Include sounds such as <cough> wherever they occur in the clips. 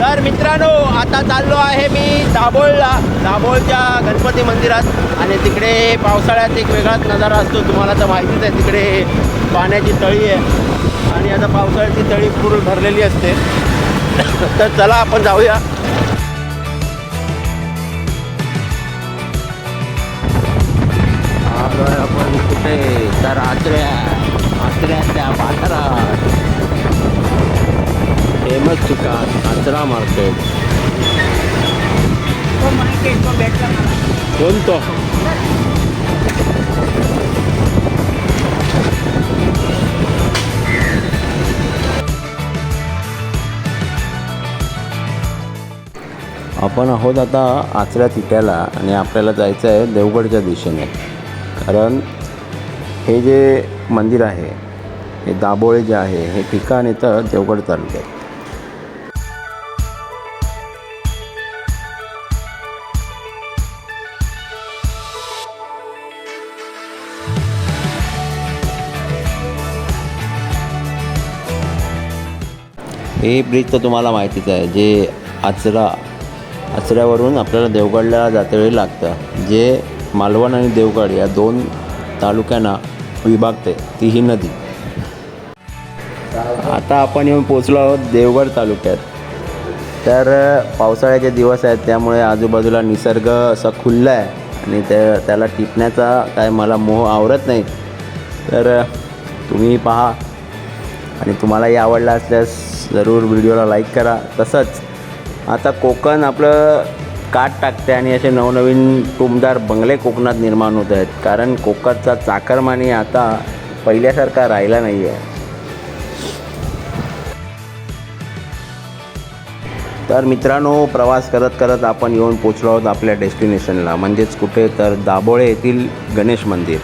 तर मित्रांनो आता चाललो आहे मी दाभोळला. दाभोळच्या गणपती मंदिरात. आणि तिकडे पावसाळ्यात एक वेगळाच नजारा असतो. तुम्हाला तर माहितीच आहे तिकडे पाण्याची तळी आहे. आणि आता पावसाळ्याची तळी पूर्ण भरलेली असते. तर चला आपण जाऊया. आपण कुठे? तर आचऱ्या आचऱ्याच्या ठिकाण आचरा मार्केट कोणतं? कोणतो आपण आहोत आता आचऱ्या तिट्याला आणि आपल्याला जायचं आहे देवगडच्या दिशेने. कारण हे जे मंदिर आहे हे दाबोळे जे आहे हे ठिकाण येतं देवगड तालुक्यात. हे ब्रिज तर तुम्हाला माहितीच आहे जे आचरा आचऱ्यावरून आपल्याला देवगडला जातेवेळी लागतं. जे मालवण आणि देवगड या दोन तालुक्यांना विभागते ती ही नदी. आता आपण येऊन पोचलो आहोत देवगड तालुक्यात. तर पावसाळ्याचे दिवस आहेत त्यामुळे आजूबाजूला निसर्ग असा खुल्ला आहे आणि त्या त्याला टिपण्याचा काय मला मोह आवरत नाही. तर तुम्ही पहा आणि तुम्हालाही आवडला असल्यास जरूर व्हिडिओला लाईक करा. तसंच आता कोकण आपलं काट टाकते आणि असे नवनवीन टुमदार बंगले कोकणात निर्माण होत आहेत. कारण कोकणचा चाकरमानी आता पहिल्यासारखा राहिला नाही आहे तर मित्रांनो प्रवास करत करत आपण येऊन पोचलो आहोत आपल्या डेस्टिनेशनला. म्हणजेच कुठे तर दाभोळे येथील गणेश मंदिर.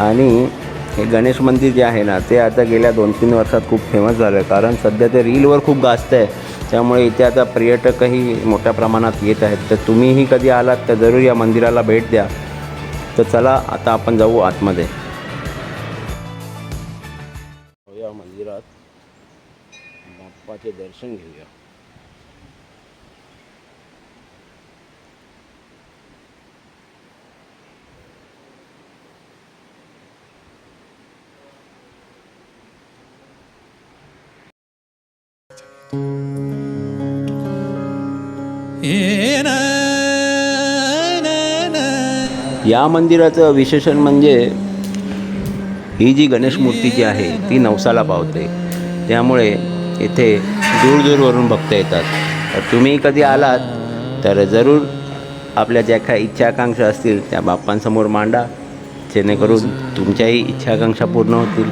आणि हे गणेश मंदिर जे आहे ना ते आता गेल्या दोन तीन वर्षात खूप फेमस झालं आहे कारण सध्या ते रीलवर खूप गाजतं आहे त्यामुळे इथे आता पर्यटकही मोठ्या प्रमाणात येत आहेत. तर तुम्हीही कधी आलात तर जरूर या मंदिराला भेट द्या. तर चला आता आपण जाऊ आतमध्ये. या मंदिरात बाप्पाचे दर्शन घेऊया. या मंदिराचं विशेषण म्हणजे ही जी गणेश मूर्ती जी आहे ती नवसाला पावते. त्यामुळे इथे दूरदूरवरून भक्त येतात. तर तुम्ही कधी आलात तर जरूर आपल्या ज्या काही इच्छाकांक्षा असतील त्या बाप्पांसमोर मांडा. जेणेकरून तुमच्याही इच्छाकांक्षा पूर्ण होतील.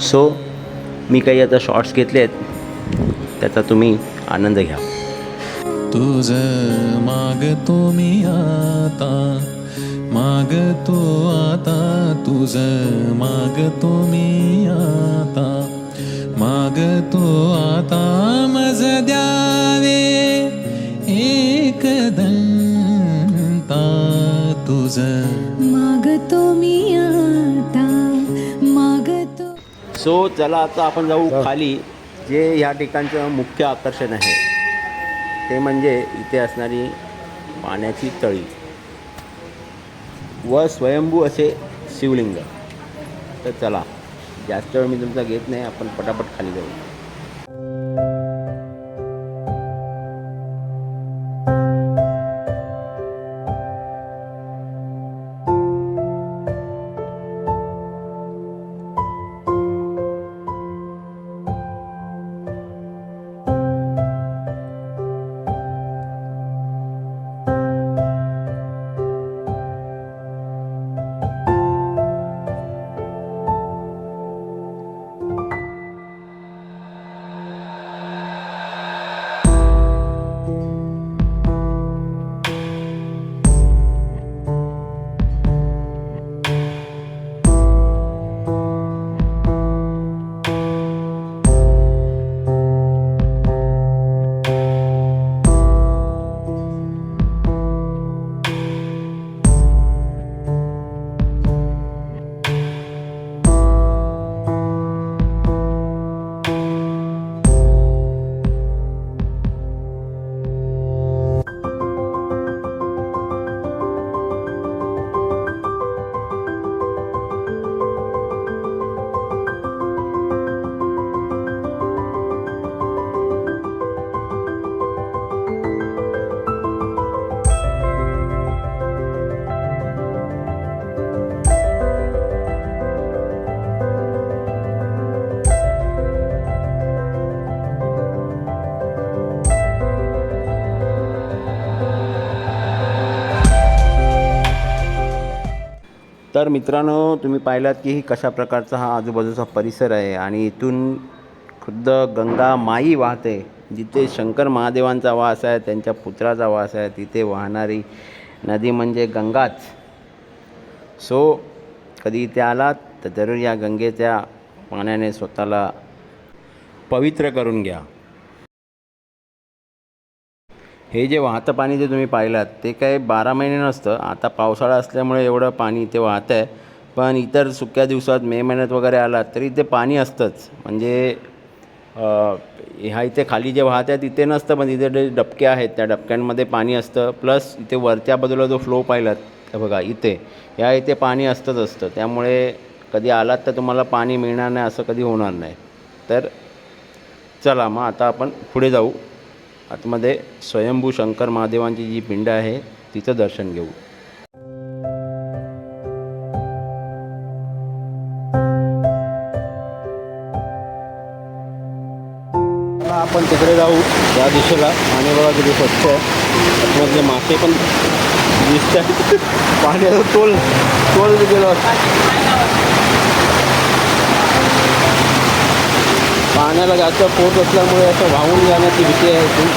सो मी काही आता शॉर्ट्स घेतले आहेत त्याचा तुम्ही आनंद घ्या. तुझ मागतो मी आता मागतो आता तुझ मागतो मी आता मागतो आता मज द्यावे एक दंता तुझ. मागतो मी आता मागतो सो चला आता आपण जाऊ खाली जे ह्या ठिकाणचं मुख्य आकर्षण आहे. ते म्हणजे इथे असणारी पाण्याची तळी. व स्वयंभू असे शिवलिंग. तर चला जास्त वेळ मी तुमचा घेत नाही आपण पटापट खाली जाऊ. तर मित्रांनो तुम्ही पाहिलात की कशा प्रकारचा हा आजूबाजूचा परिसर आहे आणि इथून खुद्द गंगा माई वाहते जिथे शंकर महादेवांचा वास आहे त्यांच्या पुत्राचा वास आहे तिथे वाहणारी नदी म्हणजे गंगाच. सो कधी इथे आलात तर जरूर या गंगेच्या पाण्याने स्वतःला पवित्र करून घ्या. हे जे वाहतं पाणी जे तुम्ही पाहिलात ते काय बारा महिने नसतं. आता पावसाळा असल्यामुळे एवढं पाणी इथे वाहतं आहे पण इतर सुक्या दिवसात मे महिन्यात वगैरे आलात तरी इथे पाणी असतंच. म्हणजे ह्या इथे खाली जे वाहत आहे तिथे नसतं पण तिथे जे डबके आहेत त्या डबक्यांमध्ये पाणी असतं. प्लस इथे वरच्या बाजूला जो फ्लो पाहिलात बघा इथे या इथे पाणी असतंच असतं. त्यामुळे कधी आलात तर तुम्हाला पाणी मिळणार नाही असं कधी होणार नाही. तर चला मग आता आपण पुढे जाऊ. आतमध्ये स्वयंभू शंकर महादेवांची जी पिंड आहे तिचं दर्शन घेऊ. आपण तिकडे जाऊ. या दिशेला आणि बघा किती स्वच्छ आहे आतमधले मासे पण दिसत आहेत. पाण्याचा तोल तोल गेलो. पाण्याला जास्त पोट असल्यामुळे असं वाहून जाण्याची भीती आहे ती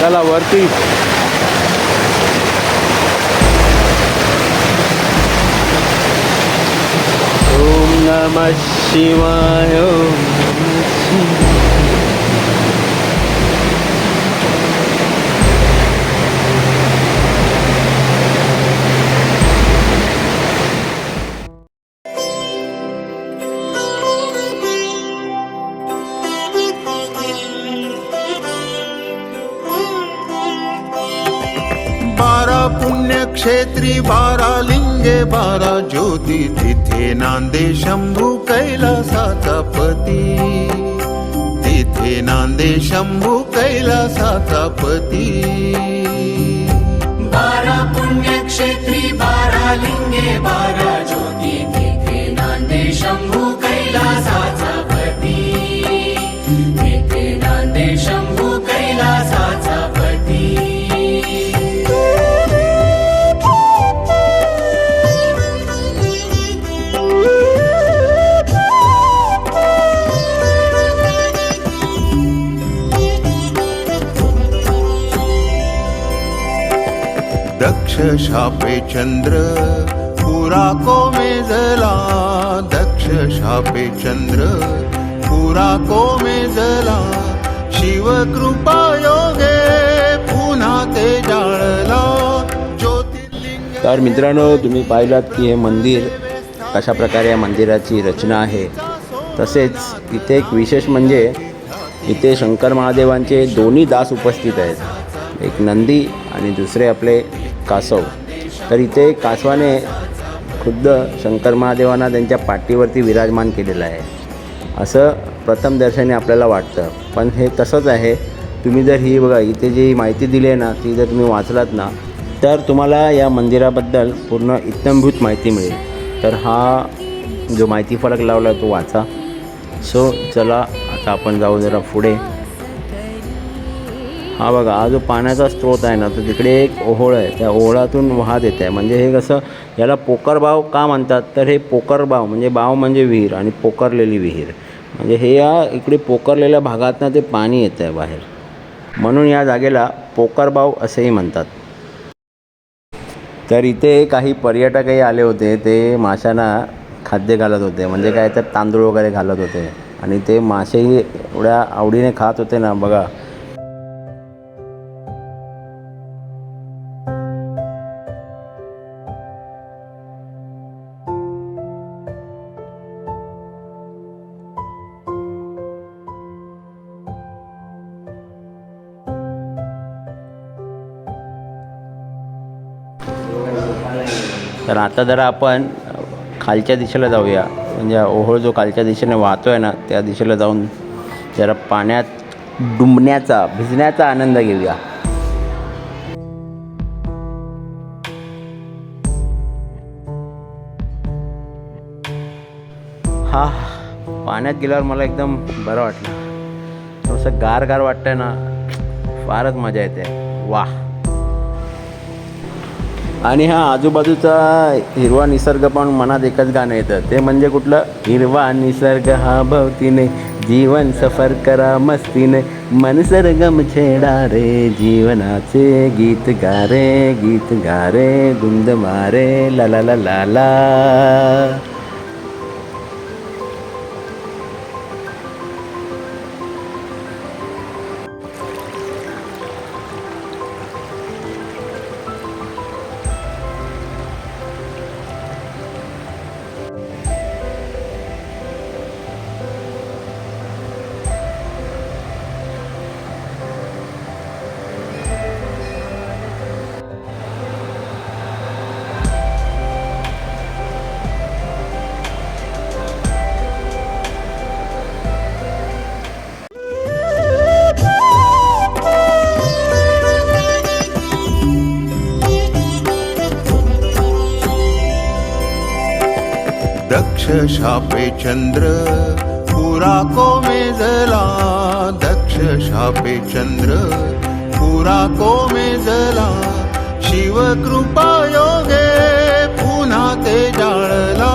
त्याला वरती. ओम नम शिवाय. पुण्यक्षेत्री बारा लिंगे बारा ज्योती तिथे नांदे शंभू कैलासाचा पती तिथे नांदे शंभू कैलासाचा पती बारा पुण्यक्षेत्री बारा लिंगे बारा ज्योती शापे चंद्र पुरा कोमेजला दक्ष शापे चंद्र पुरा कोमेजला शिव कृपा योगे पुन्हा ते जाळला ज्योतिर्लिंग। तर मित्रांनो तुम्ही पाहिलात की हे मंदिर कशा प्रकारे या मंदिराची रचना आहे. तसेच इथे एक विशेष म्हणजे इथे शंकर महादेवांचे दोन्ही दास उपस्थित आहेत. एक नंदी आणि दुसरे आपले कासव. तर इथे कासवाने खुद्द शंकर महादेवांना त्यांच्या पाठीवरती विराजमान केलेलं आहे. असं प्रथम दर्शनी आपल्याला वाटतं. पण हे तसंच आहे. तुम्ही जर ही बघा इथे जी माहिती दिली आहे ना ती जर तुम्ही वाचलात ना तर तुम्हाला या मंदिराबद्दल पूर्ण इत्तंभूत माहिती मिळेल. तर हा जो माहिती फलक लावला तो वाचा. सो चला आता आपण जाऊ जरा पुढे. हा बघा हा जो पाण्याचा स्रोत आहे ना तर तिकडे एक ओहोळ आहे. त्या ओहोळातून वाहत येत. आहे म्हणजे हे कसं याला पोकरबाव का म्हणतात? तर हे पोकरबाव म्हणजे बाव म्हणजे विहीर आणि पोकरलेली विहीर. म्हणजे हे या इकडे पोकरलेल्या भागातनं ते पाणी येतं आहे बाहेर. म्हणून या जागेला पोकरबाव असेही म्हणतात. तर इथे काही पर्यटकही आले होते. ते माशांना खाद्य घालत होते. म्हणजे काय तर तांदूळ वगैरे घालत होते. आणि ते मासेही एवढ्या आवडीने खात होते ना बघा. तर आता जरा आपण खालच्या दिशेला जाऊया. म्हणजे ओहोळ जो खालच्या दिशेने वाहतो आहे ना त्या दिशेला जाऊन जरा पाण्यात डुंबण्याचा भिजण्याचा आनंद घेऊया. हा पाण्यात गेल्यावर मला एकदम बरं वाटलं. थोडंसं गार गार वाटतंय ना फारच मजा येते. वाह. आणि हा आजूबाजूचा हिरवा निसर्ग पण मनात एकच गाणं येतं. ते म्हणजे कुठलं? हिरवा निसर्ग हा भवतीने जीवन सफर करा मस्तीने. मन सरगम छेडा रे जीवनाचे गीत गा रे गीत गा रे गुंद मारे ला ला ला ला. दक्ष शापे चंद्र पुरा कोमेजला दक्ष शापे चंद्र पुरा कोमेजला शिवकृपा योगे पुन्हा ते जाळला.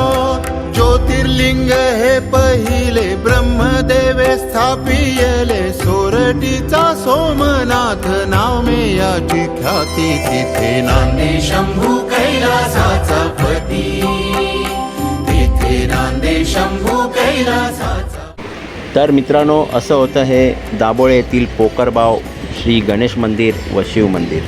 ज्योतिर्लिंग हे पहिले ब्रह्मदेवे स्थापियले सोरटीचा सोमनाथ नाव मे याची ख्याती तिथे नांदे शंभू कैलासाचा पती. शंभू कैलासाचा. तर मित्रांनो असं होतं हे दाबोळे येथील पोकरबाव श्री गणेश मंदिर व शिव मंदिर.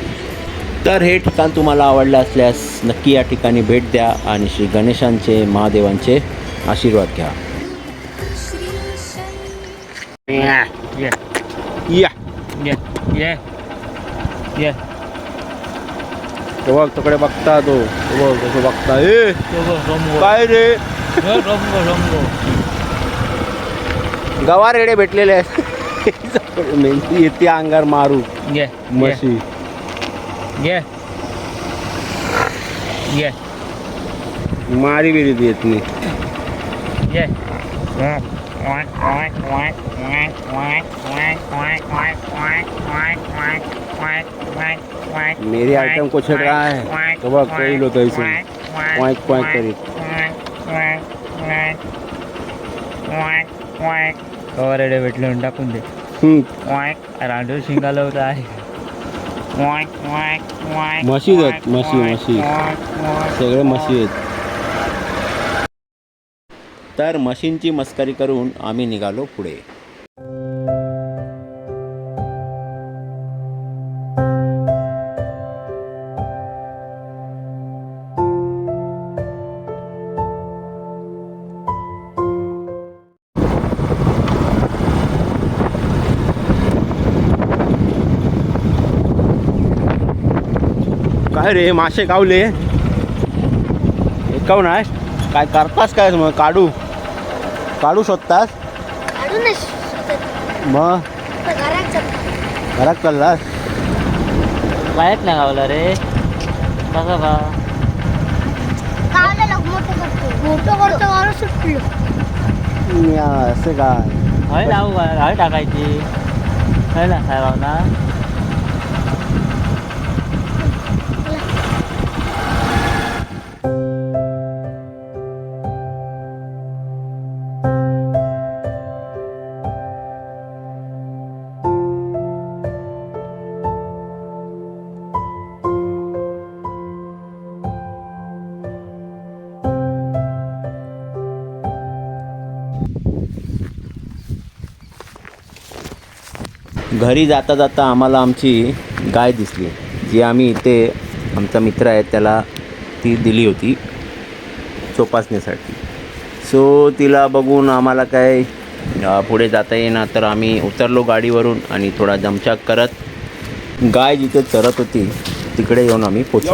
तर हे ठिकाण तुम्हाला आवडलं असल्यास नक्की या ठिकाणी भेट द्या आणि श्री गणेशांचे महादेवांचे आशीर्वाद घ्या. या या. या. या या. या. तो बघ तिकडे बघता तो. तो बघ कसं बघता. ए काय रे गवार रेडे भेटलेले आहेत. <laughs> येते अंगार मारू. ये मशी. ये ये मारी बिरी येत नाही. ये मेरी आइटम को छेड़ रहा है। तो बघ कई लोक ऐसे क्वाइक क्वाइक करीत कवरेडे भेटले टाकून दे. रांडो शिंगाला होता. आहे म्हशी आहेत म्हशी म्हशी सगळे म्हशी आहेत. तर म्हशींची मस्करी करून आम्ही निघालो पुढे. काय रे मासे गावले एकावून आहे? काय करतास काय मग? काढू? काढू शोधतास? मग? घरात चाललास? वायात ना गावला रे. बघा बा. गावाला लग मोठं करतो. मोठं करतो गावाला सुटलो. मी असं काय? हय लावू हय टाकायची. हय ना काय भावना घरी जाता जाता आम्हाला आमची गाय दिसली. जी आम्ही इथे आमचा मित्र आहे त्याला ती दिली होती चोपासण्यासाठी सो तिला बघून आम्हाला काय पुढे जाता येईना तर आम्ही उतरलो गाडीवरून आणि थोडा दमछाक करत गाय जिथे चरत होती तिकडे येऊन आम्ही पोचलो.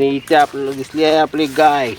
आणि इथे आपल्याला दिसली आहे आपली गाय.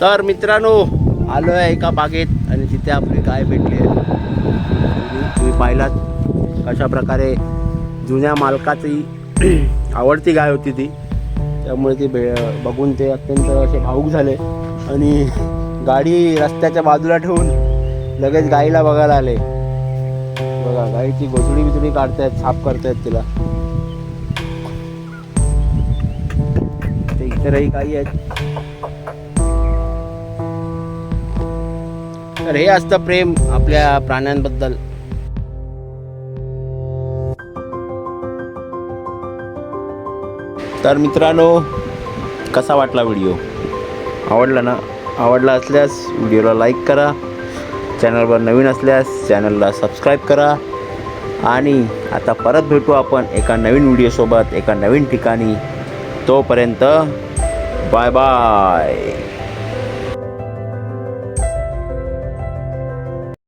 तर मित्रांनो आलो आहे एका बागेत आणि तिथे आपली गाय भेटली आहे. तुम्ही- पाहिलात कशा प्रकारे जुन्या मालकाची <clears throat> आवडती गाय होती ती. त्यामुळे ती भे बघून ते अत्यंत असे भाऊक झाले. आणि गाडी रस्त्याच्या बाजूला ठेवून लगेच गाईला बघायला आले. बघा गाईची गोचडी बिचडी काढतायत साफ करतायत तिला. ते इतरही काही आहेत. तर हे असतं प्रेम आपल्या प्राण्यांबद्दल. तर मित्रांनो कसा वाटला व्हिडिओ? आवडला ना? आवडला असल्यास व्हिडिओला लाईक करा. चॅनलवर नवीन असल्यास चॅनलला सबस्क्राईब करा. आणि आता परत भेटू आपण एका नवीन व्हिडिओसोबत एका नवीन ठिकाणी. तोपर्यंत बाय बाय